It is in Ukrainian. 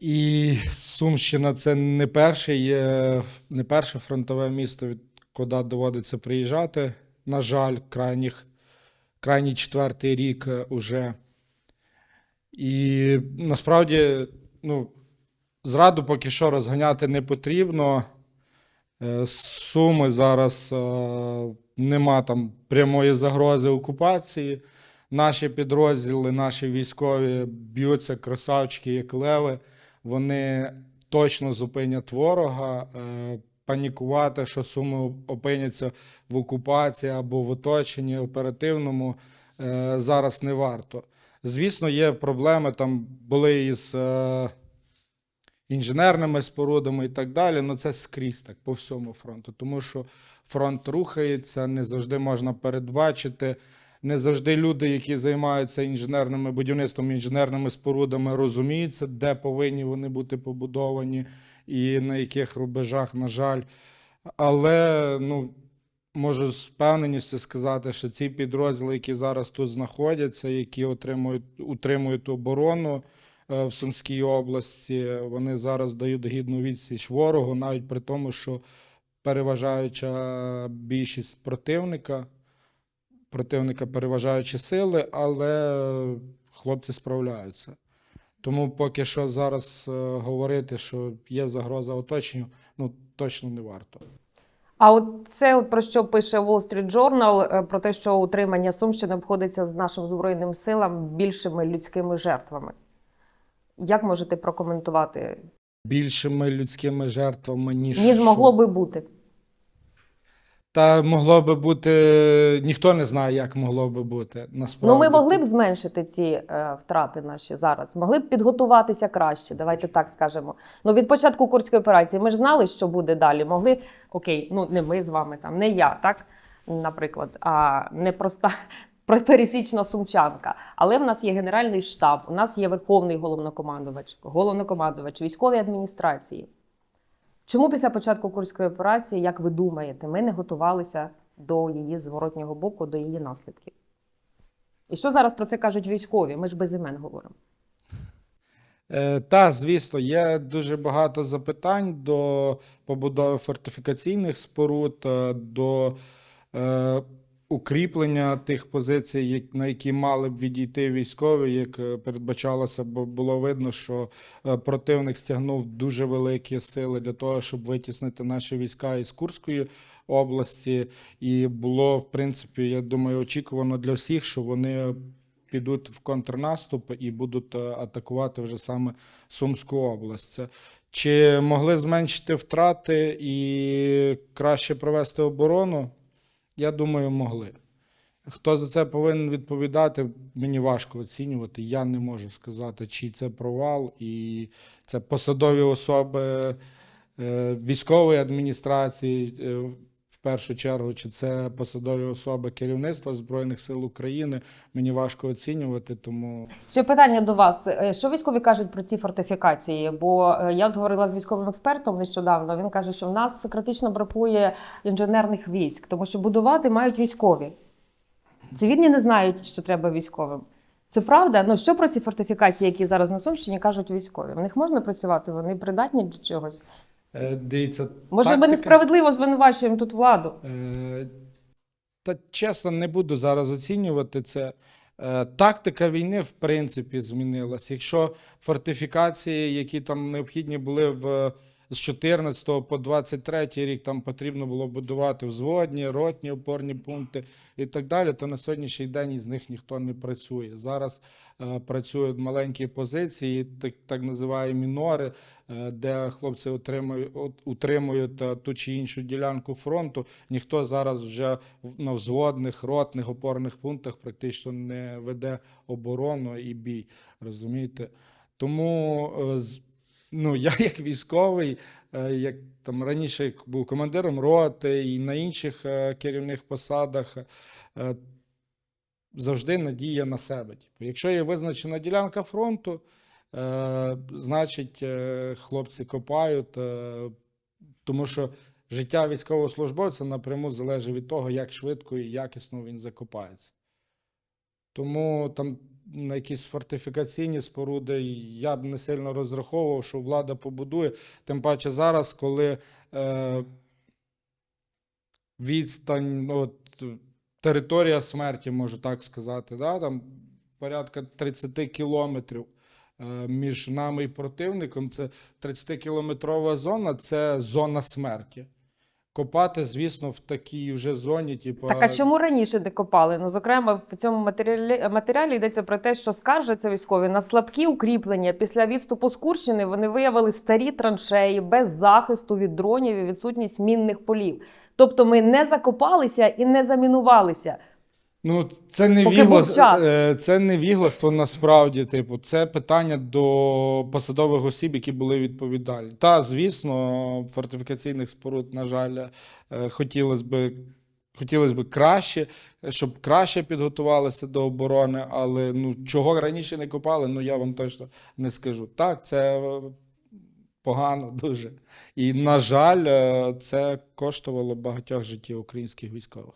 І Сумщина це не перший, не перше фронтове місто, від куди доводиться приїжджати. На жаль, крайніх, крайній четвертий рік е, уже. І насправді, ну, зраду поки що розганяти не потрібно. Е, Суми зараз е, нема там прямої загрози окупації. Наші підрозділи, наші військові б'ються красавчики, як леви. Вони точно зупинять ворога. Е, Панікувати, що суми опиняться в окупації або в оточенні оперативному, е, зараз не варто. Звісно, є проблеми. Там були із е, інженерними спорудами і так далі. Ну це скрізь так по всьому фронту, тому що фронт рухається, не завжди можна передбачити. Не завжди люди, які займаються інженерними будівництвом, інженерними спорудами, розуміються, де повинні вони бути побудовані і на яких рубежах, на жаль. Але ну, можу з певненістю сказати, що ці підрозділи, які зараз тут знаходяться, які отримують, утримують оборону е, в Сумській області, вони зараз дають гідну відсіч ворогу, навіть при тому, що переважаюча більшість противника, противника переважаючі сили, але хлопці справляються. Тому поки що зараз е, говорити, що є загроза оточенню, ну точно не варто. А от це от про що пише Wall Street Journal, е, про те, що утримання Сумщини обходиться з нашим збройним силам більшими людськими жертвами. Як можете прокоментувати? Більшими людськими жертвами, ніж Ніж могло би бути. Та могло би бути. Ніхто не знає, як могло би бути. Насправді. Ну, ми могли б зменшити ці е, втрати наші зараз. Могли б підготуватися краще. Давайте так скажемо. Ну, від початку курської операції ми ж знали, що буде далі. Могли окей, ну не ми з вами, там не я, так наприклад, а не проста про- пересічна сумчанка. Але в нас є генеральний штаб, у нас є верховний головнокомандувач, головнокомандувач військової адміністрації. Чому після початку курської операції, як ви думаєте, ми не готувалися до її зворотнього боку, до її наслідків? І що зараз про це кажуть військові? Ми ж без імен говоримо. Е, Та, звісно, є дуже багато запитань до побудови фортифікаційних споруд, е, до е, укріплення тих позицій, на які мали б відійти військові, як е, передбачалося, бо було видно, що е, противник стягнув дуже великі сили для того, щоб витіснити наші війська із Курської області. І було, в принципі, я думаю, очікувано для всіх, що вони підуть в контрнаступ і будуть е, атакувати вже саме Сумську область. Чи могли зменшити втрати і краще провести оборону? Я думаю, могли. Хто за це повинен відповідати, мені важко оцінювати. Я не можу сказати, чи це провал, і це посадові особи е, військової адміністрації, е, першу чергу, чи це посадові особи керівництва Збройних сил України. Мені важко оцінювати, тому Ще питання до вас: Е, що військові кажуть про ці фортифікації? Бо е, я говорила з військовим експертом нещодавно. Він каже, що в нас критично бракує інженерних військ, тому що будувати мають військові. Цивільні не знають, що треба військовим. Це правда? Ну що про ці фортифікації, які зараз на Сумщині кажуть військові? В них можна працювати? Вони придатні до чогось? Е, дивіться. Може, ми несправедливо звинувачуємо тут владу? Е, Та чесно, не буду зараз оцінювати це. Е, Тактика війни, в принципі, змінилась. Якщо фортифікації, які там необхідні були в з 14 по 23 рік, там потрібно було будувати взводні, ротні опорні пункти і так далі, то на сьогоднішній день із них ніхто не працює. Зараз е, працюють маленькі позиції, так, так називаємо мінори, е, де хлопці отримують, утримують е, ту чи іншу ділянку фронту. Ніхто зараз вже на взводних, ротних, опорних пунктах практично не веде оборону і бій. Розумієте? Тому е, ну, я як військовий, е, як там раніше був командиром роти і на інших е, керівних посадах. е, Завжди надія на себе. Типу, якщо є визначена ділянка фронту, значить хлопці копають, тому що життя військовослужбовця напряму залежить від того, як швидко і якісно він закопається. Тому там на якісь фортифікаційні споруди я б не сильно розраховував, що влада побудує. Тим паче зараз, коли е, відстань, от, територія смерті, можу так сказати, да, там порядка 30 кілометрів е, між нами і противником. Це 30-кілометрова зона це зона смерті. Копати, звісно, в такій вже зоні, типу. Так а чому раніше не копали? Ну, зокрема, в цьому матеріалі, матеріалі йдеться про те, що скаржаться військові на слабкі укріплення. Після відступу з Курщини вони виявили старі траншеї без захисту від дронів і відсутність мінних полів. Тобто ми не закопалися і не замінувалися. Ну, це не Поки був час. е, це не вігластво насправді. Типу, це питання до посадових осіб, які були відповідальні. Та, звісно, фортифікаційних споруд, на жаль, хотілося би. Хотілося б краще, щоб краще підготувалися до оборони, але ну чого раніше не копали, ну я вам точно не скажу. Так, це погано дуже. І, на жаль, е, це коштувало багатьох життів українських військових.